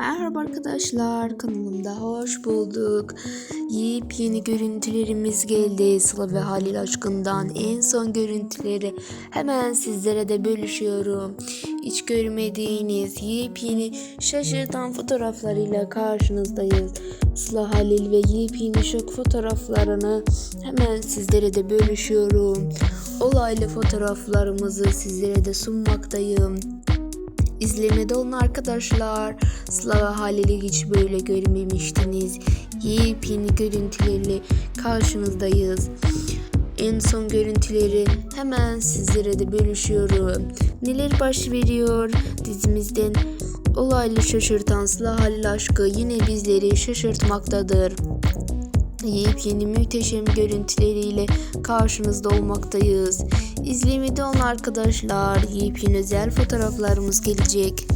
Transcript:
Merhaba arkadaşlar kanalımda hoş bulduk. Yepyeni görüntülerimiz geldi Sıla ve Halil aşkından en son görüntüleri hemen sizlere de bölüşüyorum. Hiç görmediğiniz yepyeni şaşırtan fotoğraflarıyla karşınızdayız. Sıla Halil ve yepyeni şok fotoğraflarını hemen sizlere de bölüşüyorum. Olaylı fotoğraflarımızı sizlere de sunmaktayım. İzlemede olun arkadaşlar. Sıla ve Halil'i hiç böyle görmemiştiniz. Yepyeni görüntülerle karşınızdayız. En son görüntüleri hemen sizlere de bölüşüyorum. Neler baş veriyor dizimizden olaylı şaşırtan Sıla Halil aşkı yine bizleri şaşırtmaktadır. Yepyeni muhteşem görüntüleriyle karşınızda olmaktayız. İzlemede olun arkadaşlar. Yepyeni özel fotoğraflarımız gelecek.